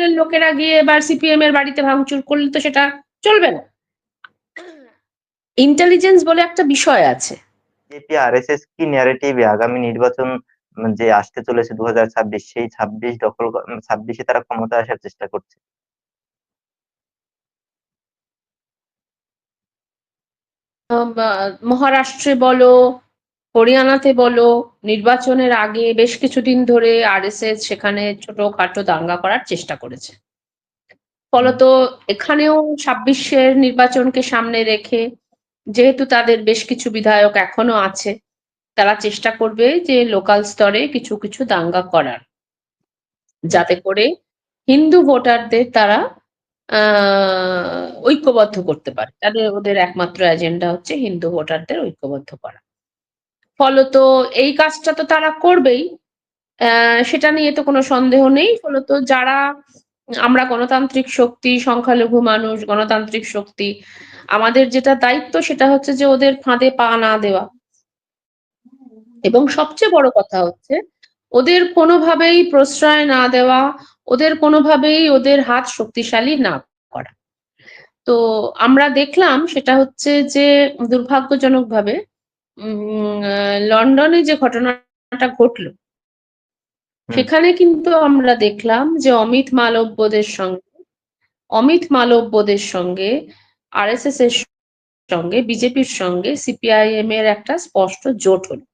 তৃণমূলের লোকেরা গিয়ে এবার সিপিএম এর বাড়িতে ভাঙচুর করলে তো সেটা চলবে না। ইন্টেলিজেন্স বলে একটা বিষয় আছে। বিজেপি আরএসএস কি ন্যারেটিভে আগামী নির্বাচন যে আসতে চলেছে দু হাজার ছাব্বিশ সেই ছাব্বিশ দখল ছাব্বিশে তারা ক্ষমতা আসার চেষ্টা করছে। মহারাষ্ট্রে বলো হরিয়ানাতে বলো, নির্বাচনের আগে বেশ কিছুদিন ধরে আরএসএস সেখানে ছোটখাটো দাঙ্গা করার চেষ্টা করেছে। ফলত এখানেও ছাব্বিশের নির্বাচনকে সামনে রেখে যেহেতু তাদের বেশ কিছু বিধায়ক এখনও আছে, তারা চেষ্টা করবে যে লোকাল স্তরে কিছু কিছু দাঙ্গা করার। যাতে করে হিন্দু ভোটারদের তারা ঐক্যবদ্ধ করতে পারে। তাদের, ওদের একমাত্র এজেন্ডা হচ্ছে হিন্দু ভোটারদের ঐক্যবদ্ধ করা। ফলত এই কাজটা তো তারা করবেই। সেটা নিয়ে তো কোনো সন্দেহ নেই। ফলত যারা, আমরা গণতান্ত্রিক শক্তি, সংখ্যালঘু মানুষ, গণতান্ত্রিক শক্তি, আমাদের যেটা দায়িত্ব সেটা হচ্ছে যে ওদের ফাঁদে পা না দেওয়া। এবং সবচেয়ে বড় কথা হচ্ছে, ওদের কোনোভাবেই প্রশ্রয় না দেওয়া, ওদের কোনোভাবেই ওদের হাত শক্তিশালী না করা। তো আমরা দেখলাম সেটা হচ্ছে যে দুর্ভাগ্যজনকভাবে লন্ডনে যে ঘটনাটা ঘটলো সেখানে কিন্তু আমরা দেখলাম যে অমিত মালব্যদের সঙ্গে অমিত মালব্যদের সঙ্গে আরএসএস এর সঙ্গে বিজেপির সঙ্গে সিপিআইএম এর একটা স্পষ্ট জোট হলো।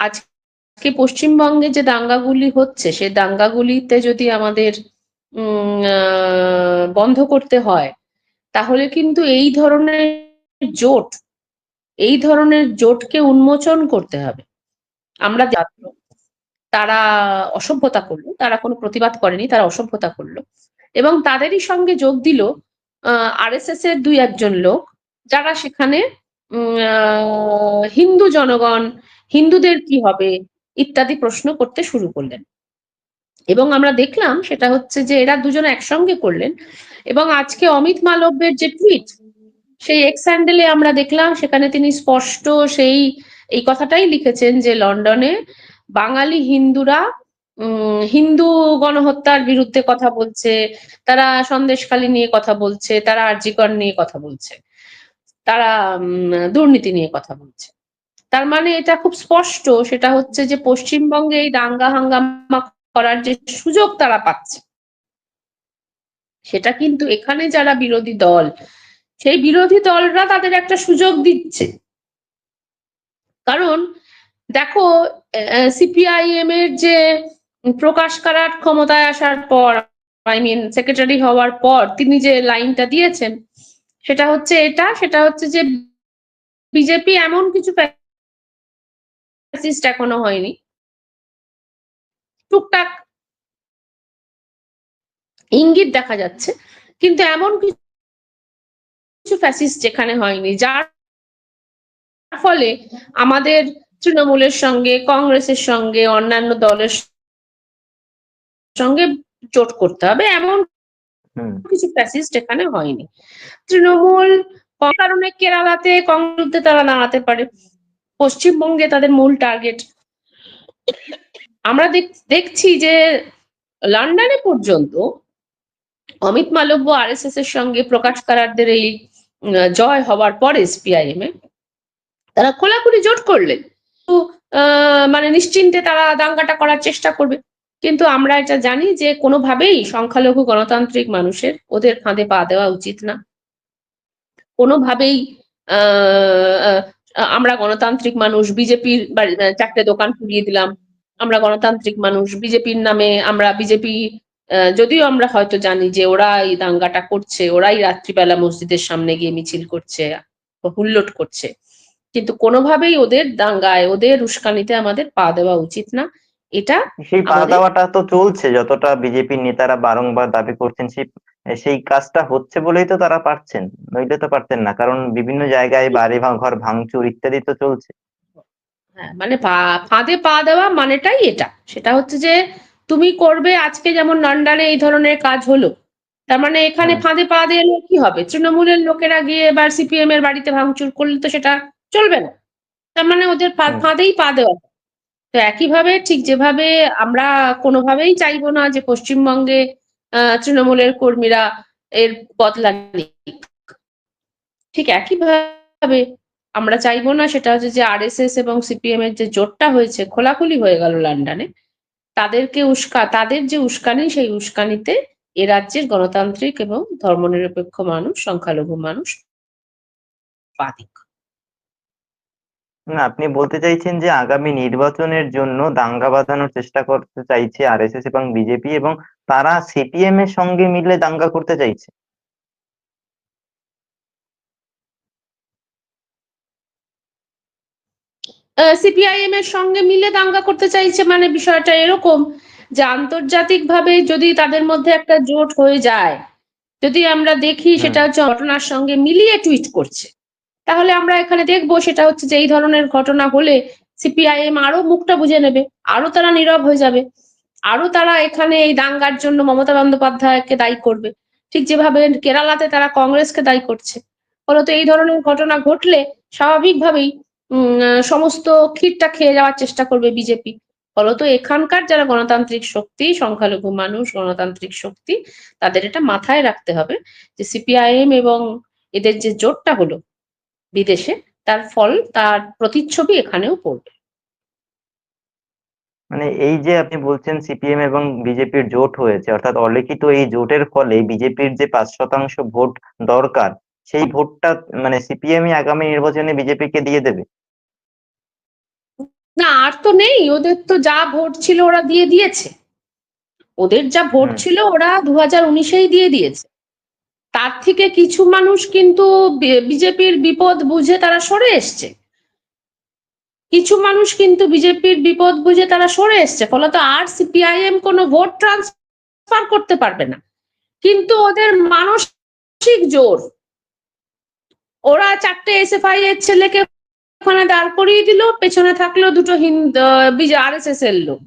আজকে পশ্চিমবঙ্গে যে দাঙ্গাগুলি হচ্ছে সে দাঙ্গাগুলিতে যদি আমাদের বন্ধ করতে হয় তাহলে কিন্তু এই ধরনের জোট এই ধরনের জোটকে উন্মোচন করতে হবে। আমরা তারা অসভ্যতা করল, তারা কোনো প্রতিবাদ করেনি, তারা অসভ্যতা করল এবং তাদেরই সঙ্গে যোগ দিল আরএসএস এর দুই একজন লোক যারা সেখানে হিন্দু জনগণ, হিন্দুদের কি হবে ইত্যাদি প্রশ্ন করতে শুরু করলেন। এবং আমরা দেখলাম সেটা হচ্ছে যে এরা দুজন একসঙ্গে করলেন এবং আজকে অমিত মালব্যের যে টুইট সেই এক্স হ্যান্ডেলে আমরা দেখলাম, সেখানে তিনি স্পষ্ট সেই, এই কথাটাই লিখেছেন যে লন্ডনে বাঙালি হিন্দুরা হিন্দু গণহত্যার বিরুদ্ধে কথা বলছে, তারা সন্দেশখালী নিয়ে কথা বলছে, তারা আর্জিকর নিয়ে কথা বলছে, তারা দুর্নীতি নিয়ে কথা বলছে। তার মানে এটা খুব স্পষ্ট, সেটা হচ্ছে যে পশ্চিমবঙ্গে এই দাঙ্গা হাঙ্গামা করার যে সুযোগ তারা পাচ্ছে। সেটা কিন্তু এখানে যারা বিরোধী দল সেই বিরোধী দলরা তাদের একটা সুযোগ দিচ্ছে। কারণ দেখো সিপিআইএম এর যে প্রকাশ করার ক্ষমতায় আসার পর আই মিন সেক্রেটারি হওয়ার পর তিনি যে লাইনটা দিয়েছেন, সেটা হচ্ছে এটা, সেটা হচ্ছে যে বিজেপি এমন কিছু এখনও হয়নি। টুকটাক ইঙ্গিত দেখা যাচ্ছে, কিন্তু এমন কিছু ফ্যাসিস্ট যেখানে হয়নি। যার ফলে আমাদের তৃণমূলের সঙ্গে কংগ্রেসের সঙ্গে অন্যান্য দলের সঙ্গে জোট করতে হবে এমন কিছু ফ্যাসিস্ট এখানে হয়নি। তৃণমূল কারণে কেরালাতে কংগ্রেসে তারা দাঁড়াতে পারে। পশ্চিমবঙ্গে তাদের মূল টার্গেট আমরা দেখছি যে লন্ডনে পর্যন্ত Amit Malviya R S S এর সঙ্গে প্রকাশ কারারদের এই জয় হওয়ার পরে সিপিআইএম এ, তারা খোলাখুলি জোট করলেন মানে নিশ্চিন্তে তারা দাঙ্গাটা করার চেষ্টা করবে। কিন্তু আমরা এটা জানি যে কোনোভাবেই সংখ্যালঘু গণতান্ত্রিক মানুষের ওদের ফাঁদে পা দেওয়া উচিত না। কোনোভাবেই আমরা গণতান্ত্রিক মানুষ, বিজেপির চারটে দোকান পুড়িয়ে দিলাম, আমরা গণতান্ত্রিক মানুষ, বিজেপির নামে আমরা বিজেপি যদিও আমরা হয়তো জানি যে ওরা এই দাঙ্গাটা করছে ওরাই রাত্রিবেলা মসজিদের সামনে গিয়ে মিছিল করছে হুল্লোট করছে। কিন্তু কোনোভাবেই ওদের দাঙ্গায় ওদের উস্কানিতে আমাদের পা দেওয়া উচিত না। এটা সেই পা দেওয়াটা তো চলছে যতটা বিজেপির নেতারা বারংবার দাবি করছেন সেই সেই কাজটা হচ্ছে বলেই তো তারা পারছেন নইলে তো পারতেন না কারণ বিভিন্ন জায়গায় বাড়ি ঘর ভাঙচুর ইত্যাদি তো চলছে। হ্যাঁ মানে ফাঁদে পা দেওয়া মানেটাই এটা। সেটা হচ্ছে যে তুমি করবে আজকে যেমন লন্ডনে এই ধরনের কাজ হলো তার মানে এখানে ফাঁদে পা দিলে কি হবে? তৃণমূলের লোকেরা গিয়ে এবার সিপিএম এর বাড়িতে ভাঙচুর করলে তো সেটা চলবে না। তার মানে ওদের ফাঁদেই পা দেওয়া। তো একইভাবে ঠিক যেভাবে আমরা কোনোভাবেই চাইব না যে পশ্চিমবঙ্গে আহ, তৃণমূলের কর্মীরা এর বদলা নিক। ঠিক একইভাবে আমরা চাইব না সেটা হচ্ছে যে আরএসএস এবং সিপিএম এর যে জোটটা হয়েছে খোলাখুলি হয়ে গেল লন্ডনে। তাদেরকে উস্কা, তাদের যে উস্কানি, সেই উস্কানিতে এ রাজ্যের গণতান্ত্রিক এবং ধর্মনিরপেক্ষ মানুষ, সংখ্যালঘু মানুষ বাদিক না আপনি বলতে চাইছেন যে আগামী নির্বাচনের জন্য দাঙ্গা বাঁধানোর চেষ্টা করতে চাইছে আরএসএস এবং বিজেপি এবং তারা সিপিএম এর সঙ্গে মিলে দাঙ্গা করতে চাইছে? সিপিআইএম এর সঙ্গে মিলে দাঙ্গা করতে চাইছে মানে বিষয়টা এরকম যে আন্তর্জাতিকভাবে যদি তাদের মধ্যে একটা জোট হয়ে যায় যদি আমরা দেখি সেটা হচ্ছে ঘটনার সঙ্গে মিলিয়ে টুইট করছে। তাহলে আমরা এখানে দেখব সেটা হচ্ছে যে এই ধরনের ঘটনা হলে সিপিআইএম আরও মুখটা বুঝে নেবে আরও তারা নীরব হয়ে যাবে আরও তারা এখানে এই দাঙ্গার জন্য মমতা বন্দ্যোপাধ্যায়কে দায়ী করবে। ঠিক যেভাবে কেরালাতে তারা কংগ্রেসকে দায়ী করছে। ফলত এই ধরনের ঘটনা ঘটলে স্বাভাবিকভাবেই সমস্ত ক্ষীরটা খেয়ে যাওয়ার চেষ্টা করবে বিজেপি। ফলত এখানকার যারা গণতান্ত্রিক শক্তি, সংখ্যালঘু মানুষ, গণতান্ত্রিক শক্তি, তাদের এটা মাথায় রাখতে হবে যে সিপিআইএম এবং এদের যে জোটটা হলো বিদেশে, তার ফল, তার প্রতিচ্ছবি এখানেও পড়বে। মানে এই যে আপনি বলছেন সিপিএম এবং বিজেপির জোট হয়েছে, অর্থাৎ অলিখিত এই জোটের ফলে বিজেপির যে পাঁচ শতাংশ ভোট দরকার সেই ভোটটা মানে সিপিএম আগামী নির্বাচনে বিজেপিকে দিয়ে দেবে? না আর তো নেই। ওদের তো যা ভোট ছিল ওরা দিয়ে দিয়েছে। ওদের যা ভোট ছিল ওরা দু হাজার উনিশেই দিয়ে দিয়েছে। তার থেকে কিছু মানুষ কিন্তু বিজেপির বিপদ বুঝে তারা সরে এসছে। কিছু মানুষ কিন্তু বিজেপির বিপদ বুঝে তারা সরে এসছে। ফলত আর সিপিআইএম কোনো ভোট ট্রান্সফার করতে পারবে না। কিন্তু ওদের মানসিক জোর ওরা চারটে এসএফআই এর ছেলেকে ওখানে দাঁড় করিয়ে দিল, পেছনে থাকল দুটো হিন্দ আর এস এস এর লোক।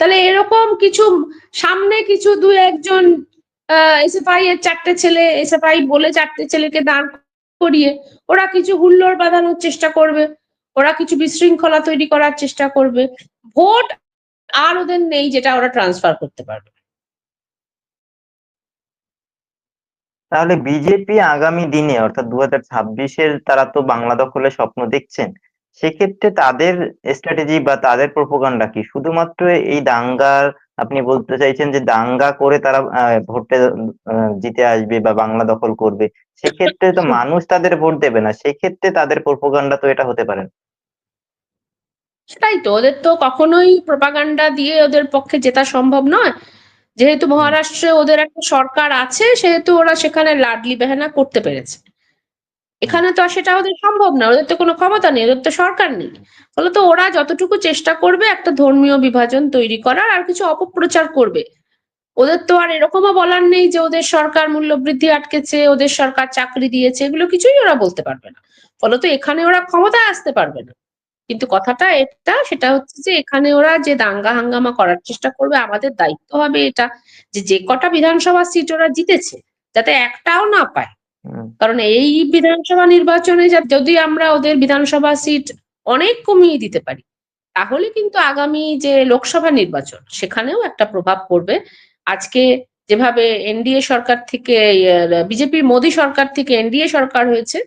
তাহলে এরকম কিছু, সামনে কিছু দু একজন এসএফআই এর চারটে ছেলে এসএফআই বলে চারটে ছেলেকে দাঁড় করিয়ে ওরা কিছু হুল্লোড় বাঁধানোর চেষ্টা করবে, ওরা কিছু বিশৃঙ্খলা তৈরি করার চেষ্টা করবে। ভোট আর ওদের নেই যেটা ওরা ট্রান্সফার করতে পারবে। তাহলে বিজেপি আগামী দিনে, অর্থাৎ দু হাজার ছাব্বিশের তারা তো বাংলা দখলের স্বপ্ন দেখছেন, সেক্ষেত্রে তাদের স্ট্র্যাটেজি বা তাদের প্রোপাগান্ডা কি শুধুমাত্র এই দাঙ্গার আপনি বলতে চাইছেন যে দাঙ্গা করে তারা ভোটে জিতে আসবে বা বাংলা দখল করবে, সেক্ষেত্রে তো মানুষ তাদের ভোট দেবে না, সেক্ষেত্রে তাদের প্রোপাগান্ডা তো এটা হতে পারে। সেটাই তো, ওদের তো কখনোই প্রপাগান্ডা দিয়ে ওদের পক্ষে জেতা সম্ভব নয় যেহেতু মহারাষ্ট্রে ওদের একটা সরকার আছে, সেহেতু ওরা সেখানে লাডলি বেহানা করতে পেরেছে। এখানে তো সেটা ওদের সম্ভব না, ওদের তো কোনো ক্ষমতা নেই, ওদের তো সরকার নেই। ফলে তো ওরা যতটুকু চেষ্টা করবে, একটা ধর্মীয় বিভাজন তৈরি করার আর কিছু অপপ্রচার করবে। ওদের তো আর এরকমও বলার নেই যে ওদের সরকার মূল্যবৃদ্ধি আটকেছে, ওদের সরকার চাকরি দিয়েছে, এগুলো কিছুই ওরা বলতে পারবে না। ফলত এখানে ওরা ক্ষমতায় আসতে পারবে না। কিন্তু কথাটা এটা সেটা হচ্ছে যে এখানে ওরা যে দাঙ্গা হাঙ্গামা করার চেষ্টা করবে আমাদের দায়িত্ব হবে এটা যে যে কটা বিধানসভা সিট ওরা জিতেছে যাতে একটাও না পায়। কারণ এই বিধানসভা নির্বাচনে যদি আমরা ওদের বিধানসভা সিট অনেক কমিয়ে দিতে পারি তাহলে কিন্তু আগামী যে লোকসভা নির্বাচন সেখানেও একটা প্রভাব পড়বে। আজকে যেভাবে এনডিএ সরকার থেকে বিজেপির মোদী সরকার থেকে এনডিএ সরকার হয়েছে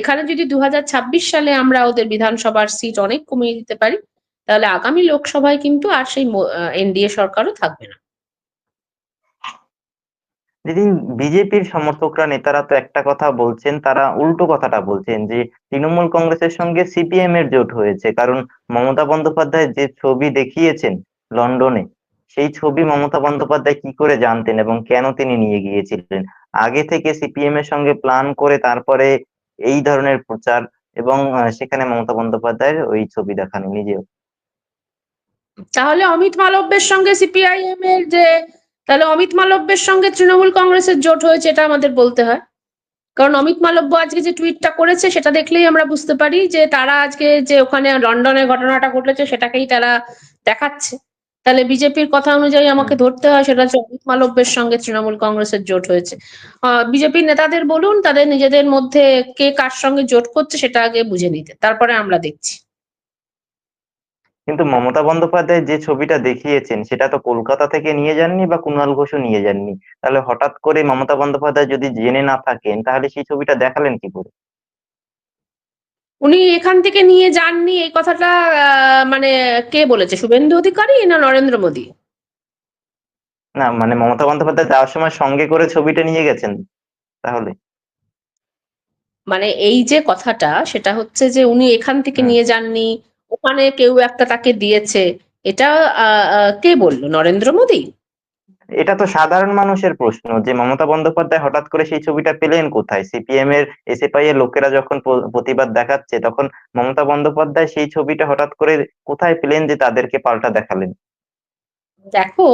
এখানে যদি দু হাজার ছাব্বিশ সালে আমরা ওদের বিধানসভার সিট অনেক কমিয়ে দিতে পারি, তাহলে আগামী লোকসভায় কিন্তু আর সেই এনডিএ সরকারও থাকবে না। দিদি, বিজেপির সমর্থকরা, নেতারা তো একটা কথা বলছেন, তারা উল্টো কথাটা বলছেন যে, তৃণমূল কংগ্রেসের সঙ্গে সিপিএম এর জোট হয়েছে, কারণ মমতা বন্দ্যোপাধ্যায় যে ছবি দেখিয়েছেন লন্ডনে, সেই ছবি মমতা বন্দ্যোপাধ্যায় কি করে জানতেন এবং কেন তিনি নিয়ে গিয়েছিলেন? আগে থেকে সিপিএম এর সঙ্গে প্ল্যান করে তারপরে এই ধরনের প্রচার এবং সেখানে মমতা বন্দ্যোপাধ্যায়ের ওই ছবি দেখানো নিজেও। তাহলে অমিত মালব্যের সঙ্গে সিপিআইএম এর যে, তাহলে অমিত মালব্যের সঙ্গে তৃণমূল কংগ্রেসের জোট হয়েছে এটা আমাদের বলতে হয়। কারণ অমিত মালব্য আজকে যে টুইটটা করেছে সেটা দেখলেই আমরা বুঝতে পারি যে তারা আজকে যে ওখানে লন্ডনে ঘটনাটা ঘটেছে সেটাকেই তারা দেখাচ্ছে। তাহলে বিজেপির কথা অনুযায়ী আমাকে ধরতে হয় সেটা হচ্ছে অমিত মালব্যের সঙ্গে তৃণমূল কংগ্রেসের জোট হয়েছে। বিজেপির নেতাদের বলুন তাদের নিজেদের মধ্যে কে কার সঙ্গে জোট করছে সেটা আগে বুঝে নিতে তারপরে আমরা দেখছি। কিন্তু মমতা বন্দ্যোপাধ্যায় যে ছবিটা দেখিয়েছেন সেটা তো কলকাতা থেকে নিয়ে যাননি বা কুণাল ঘোষও নিয়ে যাননি। তাহলে হঠাৎ করে মমতা বন্দ্যোপাধ্যায় যদি জেনে না থাকেন তাহলে সেই ছবিটা দেখালেন কি করে? উনি এখান থেকে নিয়ে যাননি এই কথাটা মানে কে বলেছে? শুভেন্দু অধিকারী না নরেন্দ্র মোদী? না মানে মমতা বন্দ্যোপাধ্যায় যাওয়ার সময় সঙ্গে করে ছবিটা নিয়ে গেছেন তাহলে। মানে এই যে কথাটা সেটা হচ্ছে যে উনি এখান থেকে নিয়ে যাননি ওখানে কেউ একটা তাকে দিয়েছে এটা কে বলল? নরেন্দ্র মোদী? এটা তো সাধারণ মানুষের প্রশ্ন যে মমতা বন্দ্যোপাধ্যায় হঠাৎ করে সেই ছবিটা পেলেন কোথায়? সিপিএম এর এসএফআই এর লোকেরা যখন প্রতিবাদ দেখাচ্ছে তখন মমতা বন্দ্যোপাধ্যায় সেই ছবিটা হঠাৎ করে কোথায় পেলেন যে তাদেরকে পাল্টা দেখালেন? দেখো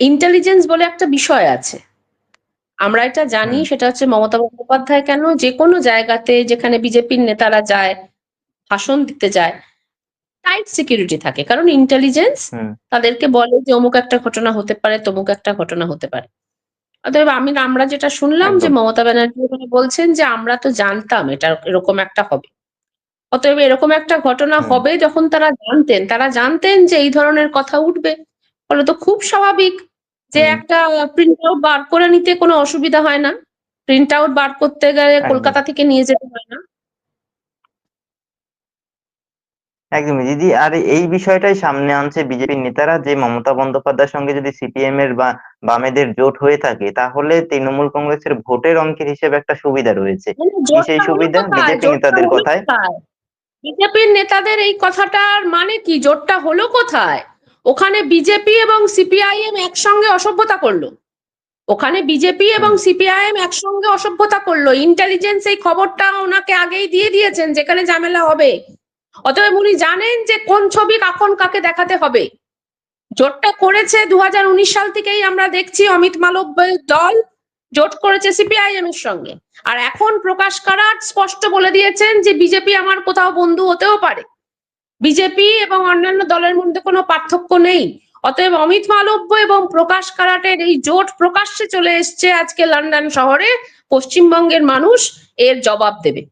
ইন্টেলিজেন্স বলে একটা বিষয় আছে। আমরা এটা জানি সেটা হচ্ছে মমতা বন্দ্যোপাধ্যায় কেন যে কোনো জায়গাতে যেখানে বিজেপির নেতারা যায় ভাষণ দিতে যায় টাইট সিকিউরিটি থাকে। কারণ ইন্টেলিজেন্স তাদেরকে বলে যে অমুক একটা ঘটনা হতে পারে তমুক একটা ঘটনা হতে পারে। অতএব আমি আমরা যেটা শুনলাম যে মমতা ব্যানার্জি ওখানে বলছেন যে আমরা তো জানতাম এটা এরকম একটা হবে। অতএব এরকম একটা ঘটনা হবে যখন তারা জানতেন তারা জানতেন যে এই ধরনের কথা উঠবে। ফলে তো খুব স্বাভাবিক যে একটা প্রিন্ট আউট বার করে নিতে কোনো অসুবিধা হয় না। প্রিন্ট আউট বার করতে গেলে কলকাতা থেকে নিয়ে যেতে হয় না। একদমই। দিদি আর এই বিষয়টাই সামনে আনছে বিজেপির নেতারা যে মমতা বন্দ্যোপাধ্যায়ের সঙ্গে যদি সিপিএম এর বা বামেদের জোট হয়ে থাকে তাহলে তৃণমূল কংগ্রেসের ভোটের অঙ্কের হিসেবে একটা সুবিধা রয়েছে। সেই সুবিধা বিজেপি নেতাদের কথায়। বিজেপির নেতাদের এই কথাটার মানে কি? জোটটা হলো কোথায়? ওখানে বিজেপি এবং সিপিআইএম একসঙ্গে অসভ্যতা করল। ওখানে বিজেপি এবং সিপিআইএম একসঙ্গে অসভ্যতা করল। ইন্টেলিজেন্স এই খবরটা ওনাকে আগেই দিয়ে দিয়েছেন যেখানে ঝামেলা হবে। অতএব উনি জানেন যে কোন ছবি কখন কাকে দেখাতে হবে। জোটটা করেছে দুহাজার উনিশ সাল থেকেই আমরা দেখছি অমিত মালব্যের দল জোট করেছে সিপিআইএম এর সঙ্গে। আর এখন প্রকাশ কারাট স্পষ্ট বলে দিয়েছেন যে বিজেপি আমার কোথাও বন্ধু হতেও পারে। বিজেপি এবং অন্যান্য দলের মধ্যে কোনো পার্থক্য নেই। অতএব অমিত মালব্য এবং প্রকাশ কারাটের এই জোট প্রকাশ্যে চলে এসছে আজকে লন্ডন শহরে। পশ্চিমবঙ্গের মানুষ এর জবাব দেবে।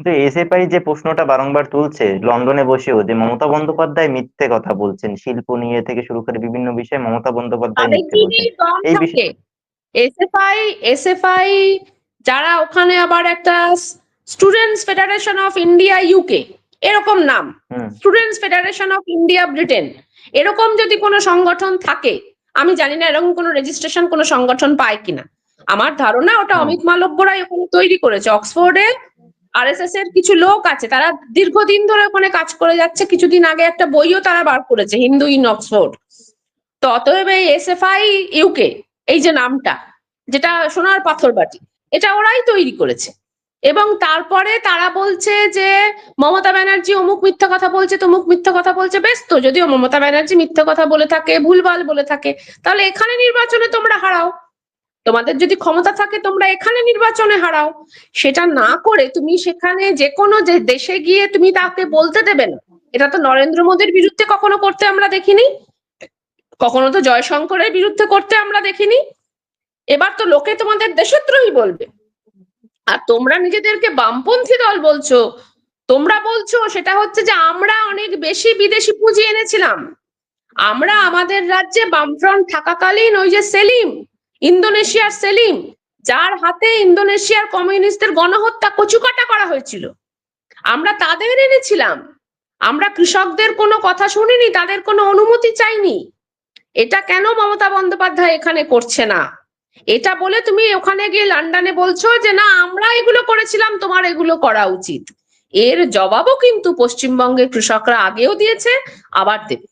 কিন্তু এসএফআই যে প্রশ্নটা বারংবার তুলছে লন্ডনে বসেও যে মমতা বন্দ্যোপাধ্যায় মিথ্যে কথা বলছেন শিল্প নিয়ে থেকে শুরু করে বিভিন্ন বিষয়ে মমতা বন্দ্যোপাধ্যায় মিথ্যে বলছেন। এই বিষয়ে- এসএফআই এসএফআই যারা ওখানে আবার একটা students federation of India UK এরকম নাম। Students federation of India Britain এরকম যদি কোনো সংগঠন থাকে আমি জানি না এরকম কোনো রেজিস্ট্রেশন কোনো সংগঠন পায় কিনা। আমার ধারণা ওটা। অমিত মালব্যরাই ওখানে তৈরি করেছে অক্সফোর্ডে আরএসএস এর কিছু লোক আছে, তারা দীর্ঘদিন ধরে ওখানে কাজ করে যাচ্ছে। কিছুদিন আগে একটা বইও তারা বার করেছে, হিন্দু ইন অক্সফোর্ড। তো অতএব এই এসএফআই ইউকে এই যে নামটা, যেটা সোনার পাথর বাটি, এটা ওরাই তৈরি করেছে। এবং তারপরে তারা বলছে যে, মমতা ব্যানার্জি অমুক মিথ্যা কথা বলছে, তমুক মিথ্যা কথা বলছে বেশ তো যদিও মমতা ব্যানার্জি মিথ্যা কথা বলে থাকে, ভুলভাল বলে থাকে, তাহলে এখানে নির্বাচনে তোমরা হারাও। তোমাদের যদি ক্ষমতা থাকে, তোমরা এখানে নির্বাচনে হারাও। সেটা না করে তুমি সেখানে যে কোনো যে দেশে গিয়ে তুমি তাকে বলতে দেবে না। এটা তো নরেন্দ্র মোদীর বিরুদ্ধে কখনো করতে আমরা দেখিনি। কখনো তো জয়শঙ্করের বিরুদ্ধে করতে আমরা দেখিনি। এবার তো লোকে তোমাদের দেশদ্রোহী বলবে। আর তোমরা নিজেদেরকে বামপন্থী দল বলছো। তোমরা বলছো, সেটা হচ্ছে যে আমরা অনেক বেশি বিদেশি পুঁজি এনেছিলাম। আমরা আমাদের রাজ্যে বামফ্রন্ট থাকাকালীন ওই যে সেলিম ইন্দোনেশিয়ার সেলিম, যার হাতে ইন্দোনেশিয়ার কমিউনিস্টদের গণহত্যা কচুকাটা করা হয়েছিল। আমরা তাদের এনেছিলাম। আমরা কৃষকদের কোনো কথা শুনিনি, তাদের কোনো অনুমতি চাইনি। এটা কেন মমতা বন্দ্যোপাধ্যায় এখানে করছে না? এটা বলে তুমি ওখানে গিয়ে লন্ডনে বলছো যে, না, আমরা এগুলো করেছিলাম, তোমার এগুলো করা উচিত। এর জবাবও কিন্তু পশ্চিমবঙ্গের কৃষকরা আগেও দিয়েছে, আবার দেবে।